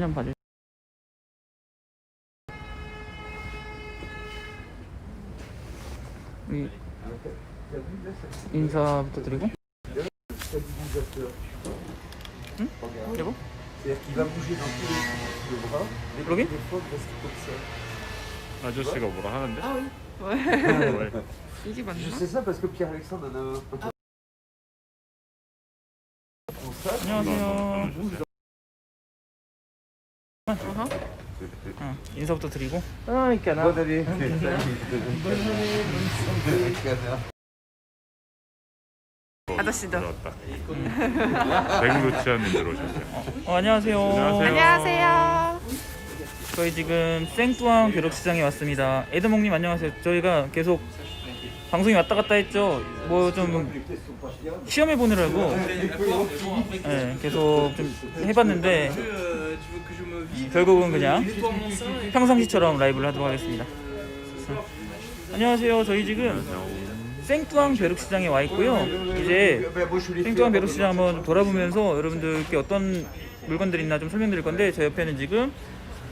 좀 봐주세요. 이 ça 인사부터 드리고. Hmm Regarde. 여보? Ça. 아저씨가 뭐라 하는데? 아, 왜? 왜? 이게 맞나? Je sais ça parce que Pierre-Alexandre en a un. Pour ça, 안녕하세요. 어허. 어, 인사부터 드리고. Bonne année. 아저씨도. 들어왔다. 백루치아님 들어오셨어요. 어, 안녕하세요. 안녕하세요. 안녕하세요. 저희 지금 생뚜앙 벼룩시장에 왔습니다. 에드몽님 안녕하세요. 저희가 계속 방송이 왔다 갔다 했죠. 뭐 좀 시험해 보느라고 네, 계속 좀 해봤는데 결국은 그냥 평상시처럼 라이브를 하도록 하겠습니다. 어. 안녕하세요. 저희 지금 생뚜앙 벼룩시장에 와 있고요. 이제 생뚱한 벼룩시장 한번 돌아보면서 여러분들께 어떤 물건들이 있나 좀 설명드릴 건데 저 옆에는 지금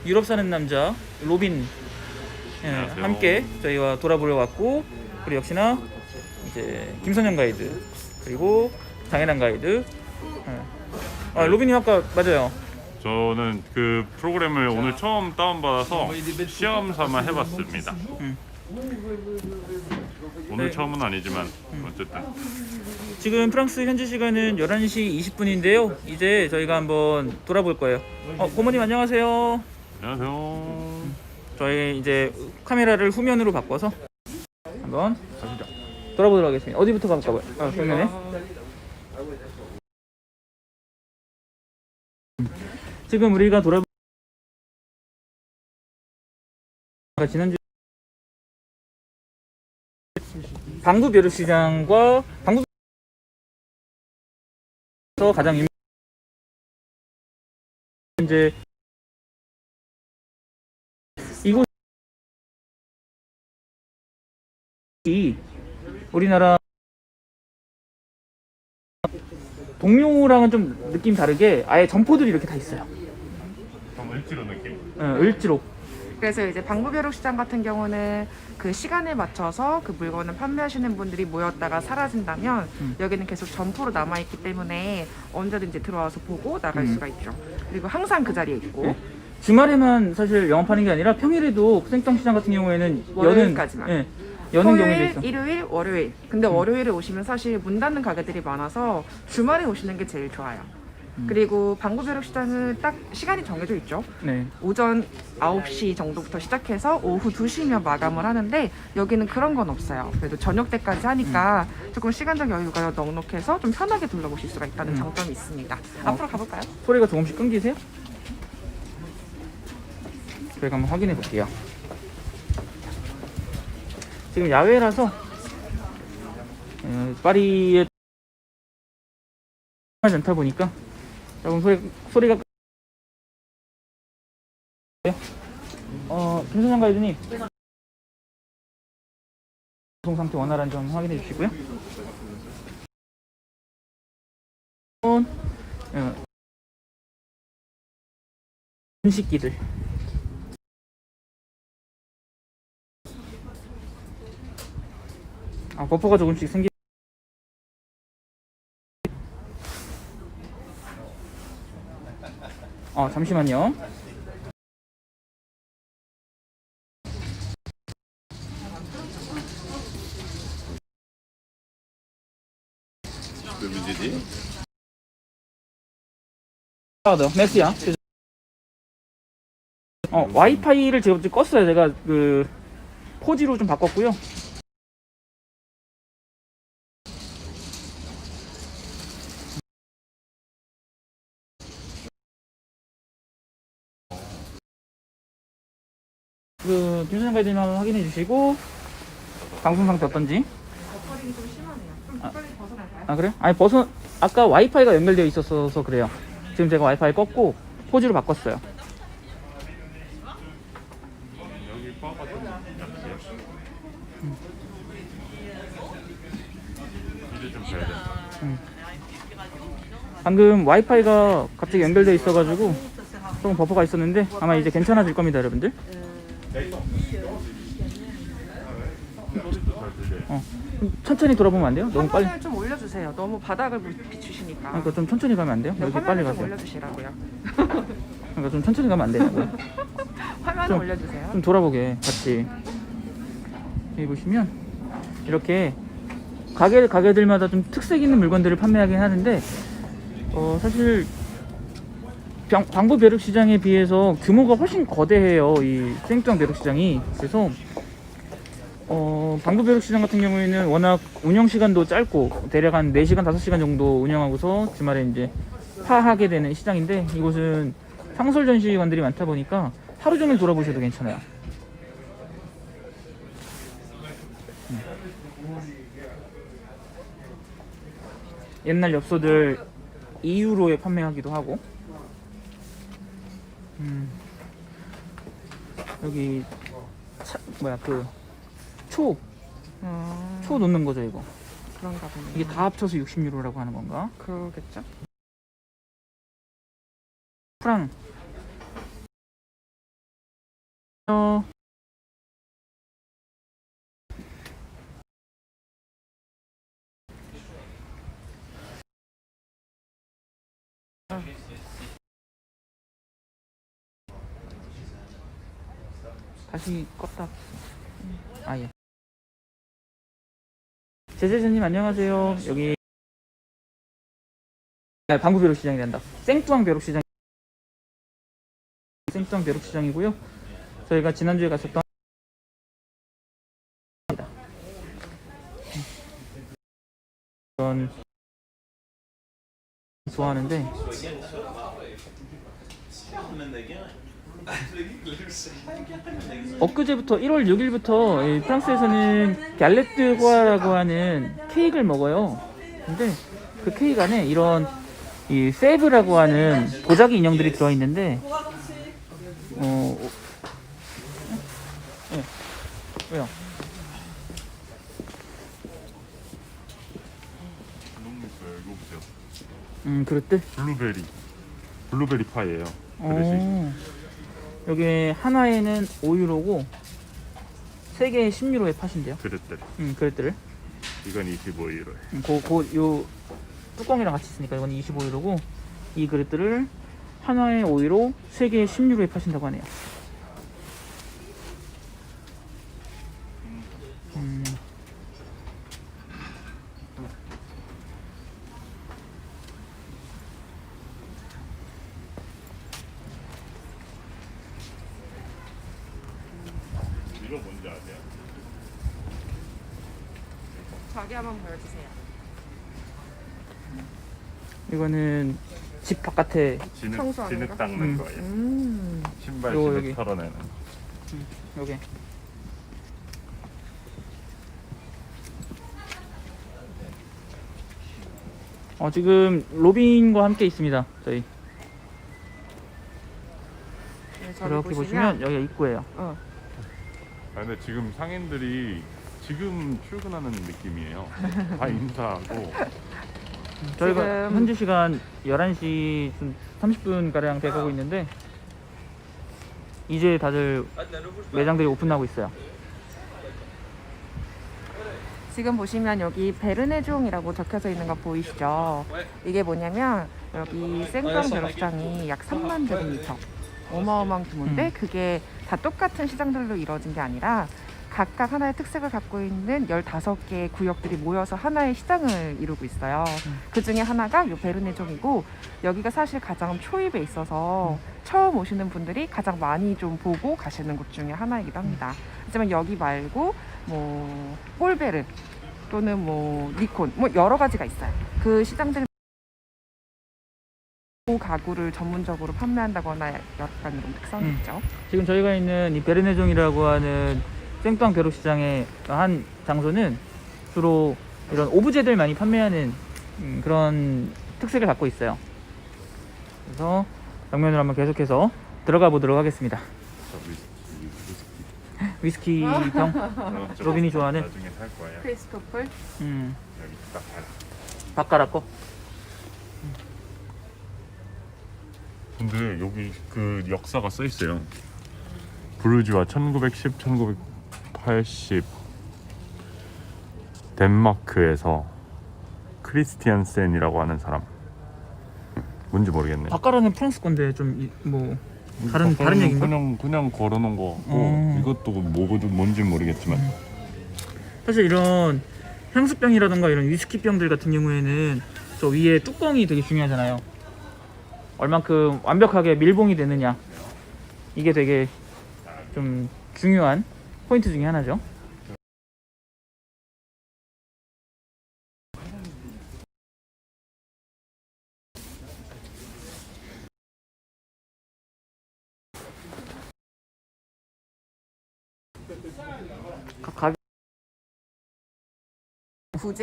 유럽 사는 남자 로빈 예. 함께 저희와 돌아보러 왔고 그리고 역시나 이제 김선영 가이드 그리고 장혜란 가이드 예. 아 로빈님 아까 맞아요 저는 그 프로그램을 오늘 처음 다운받아서 시험 삼아 해봤습니다. 음. 오늘 네. 처음은 아니지만 어쨌든 지금 프랑스 현지 시간은 11시 20분인데요 이제 저희가 한번 돌아볼 거예요 어 고모님 안녕하세요 안녕하세요. 저희 이제 카메라를 후면으로 바꿔서 한번 돌아보도록 하겠습니다. 어디부터 가볼까요? 아, 그러네. 지금 우리가 돌아 지난주 방구 벼룩시장과 방구 서 가장 이제 이곳 이 우리나라 동묘랑은 좀 느낌 다르게 아예 점포들이 이렇게 다 있어요. 좀 을지로 느낌. 어, 을지로. 그래서 이제 방구벼룩 시장 같은 경우는 그 시간에 맞춰서 그 물건을 판매하시는 분들이 모였다가 사라진다면 음. 여기는 계속 점포로 남아 있기 때문에 언제든지 들어와서 보고 나갈 음. 수가 있죠. 그리고 항상 그 자리에 있고 네. 주말에만 사실 영업하는 게 아니라 평일에도 생땅 시장 같은 경우에는 여는 월요일까지만. 예, 여는 경우도 토요일, 있어. 일요일, 월요일. 근데 월요일에 오시면 사실 문 닫는 가게들이 많아서 주말에 오시는 게 제일 좋아요. 음. 그리고 방구 벼룩 시장은 딱 시간이 정해져 있죠. 네. 오전 9시 정도부터 시작해서 오후 2시면 마감을 하는데 여기는 그런 건 없어요. 그래도 저녁 때까지 하니까 조금 시간적 여유가 넉넉해서 좀 편하게 둘러보실 수가 있다는 음. 장점이 있습니다. 앞으로 가볼까요? 소리가 조금씩 끊기세요? 저희가 한번 확인해 볼게요. 지금 야외라서 어, 파리에 하지 않다 보니까 조금 소리, 소리가 어, 김선영 가이드님 방송 상태 원활한 점 확인해 주시고요. 어, 음식기들 아 버퍼가 조금씩 생기 아 잠시만요 누구지? 아, 네. 메시야. 어, 와이파이를 좀 껐어요. 제가 그 4G로 좀 바꿨고요. 그 가이드님 한번 확인해 주시고 방송 상태 어떤지. 버퍼링이 좀 심하네요. 좀 아. 빨리 벗어날까요? 아 그래? 아니 벗어 아까 와이파이가 연결되어 있어서 그래요. 지금 제가 와이파이 껐고 4G로 바꿨어요. 여기 과가 좀 약해요. 이제 좀잘 됐다. 방금 와이파이가 갑자기 연결돼 있어가지고 조금 버퍼가 있었는데 아마 이제 괜찮아질 겁니다, 여러분들. 어, 좀 천천히 돌아보면 안 돼요? 너무 빨리. 화면을 좀 올려주세요. 너무 바닥을 비추시니까. 그러니까 좀 천천히 가면 안 돼요? 네, 이렇게 빨리 화면을 좀 가세요. 올려주시라고요. 그러니까 좀 천천히 가면 안 되냐고요? 화면을 좀- 올려주세요. 좀 돌아보게 같이 여기 보시면 이렇게 가게 가게들마다 좀 특색 있는 물건들을 판매하긴 하는데 어 사실 병- 광부 벼룩 시장에 비해서 규모가 훨씬 거대해요 이 생뚱 벼룩 시장이 그래서 어 방부 벼룩 시장 같은 경우에는 워낙 운영 시간도 짧고 대략 한 4시간 5시간 정도 운영하고서 주말에 이제 파하게 되는 시장인데 이곳은 상설 전시관들이 많다 보니까 하루 종일 돌아보셔도 괜찮아요. 음. 옛날 엽서들 2유로에 판매하기도 하고 음. 여기 차, 뭐야 그 초, 음, 초 놓는 거죠 이거. 그런가 보네. 이게 다 합쳐서 60유로라고 하는 건가? 그러겠죠? 프랑. 어. 다시 껐다. 아 예 제재재님 안녕하세요. 여기 네, 방구 벼룩 시장이 된다. 생뚱 벼룩 시장. 생뚱 벼룩 시장이고요. 저희가 지난주에 갔었던 이건 좋아하는데 엊그제부터 1월 6일부터 프랑스에서는 갈레트과라고 하는 케이크를 먹어요. 근데 그 케이크 안에 이런 이 세브라고 하는 도자기 인형들이 들어 있는데 어, 어, 네. 왜요? 음, 그릇들? 블루베리. 블루베리 파이예요. 그릇이. 어, 여기 하나에는 5유로고 세 개에 10유로에 파신대요. 그릇들. 음, 그릇들을. 이건 25유로에. 음, 고, 고, 요 뚜껑이랑 같이 있으니까 이건 25유로고 이 그릇들을 하나에 5유로, 세 개에 10유로에 파신다고 하네요. 음, 이거 뭔지 아세요? 자기 한번 보여주세요. 이거는 집 바깥에 진흙, 청소하는 진흙 거? 닦는 음. 거예요. 음, 신발 진흙 여기. 털어내는. 요게 어 지금 로빈과 함께 있습니다 저희 네, 저기 이렇게 보시면 여기가 입구예요 어, 아, 근데 지금 상인들이 지금 출근하는 느낌이에요. 다 인사하고 저희가 지금- 현지 시간 11시 좀 30분 가량 돼가고 있는데 이제 다들 매장들이 오픈하고 있어요 지금 보시면 여기 베르네종이라고 적혀져 있는 거 보이시죠? 이게 뭐냐면 여기 생강 벼룩시장이 약 3만 제곱미터 어마어마한 규모인데 음. 그게 다 똑같은 시장들로 이루어진 게 아니라 각각 하나의 특색을 갖고 있는 15개의 구역들이 모여서 하나의 시장을 이루고 있어요. 음. 그 중에 하나가 이 베르네종이고 여기가 사실 가장 초입에 있어서 처음 오시는 분들이 가장 많이 좀 보고 가시는 곳 중에 하나이기도 합니다. 하지만 여기 말고 뭐 폴베르 또는 뭐 니콘 뭐 여러 가지가 있어요. 그 시장들 가구를 전문적으로 판매한다거나 약간 이런 특성이 음. 있죠. 지금 저희가 있는 이 베르네종이라고 하는 생뚱 벼룩 시장의 한 장소는 주로 이런 오브제들 많이 판매하는 음, 그런 특색을 갖고 있어요. 그래서 정면으로 한번 계속해서 들어가 보도록 하겠습니다. 저 위스키, 병, 로빈이 좋아하는? 나중에 살 거예요. 크리스토플 음, 여기 딱 달. 바카라 거. 근데 여기 그 역사가 써 있어요. 부르주아 1910, 1980 덴마크에서 크리스티안센이라고 하는 사람. 뭔지 모르겠네. 바카라는 프랑스 건데 좀 뭐 다른 다른 얘기인가? 그냥 그냥 걸어놓은 거 어. 이것도 뭐고 뭔지 모르겠지만 사실 이런 향수병이라던가 이런 위스키병들 같은 경우에는 저 위에 뚜껑이 되게 중요하잖아요. 얼만큼 완벽하게 밀봉이 되느냐 이게 되게 좀 중요한 포인트 중에 하나죠. 부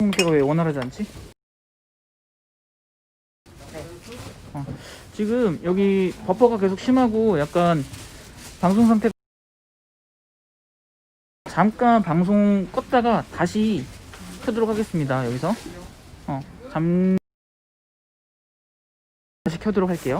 형태가 왜 원활하지 않지? 어, 지금 여기 버퍼가 계속 심하고 약간 방송 상태 잠깐 방송 껐다가 다시 켜도록 하겠습니다. 여기서 어, 잠 다시 켜도록 할게요.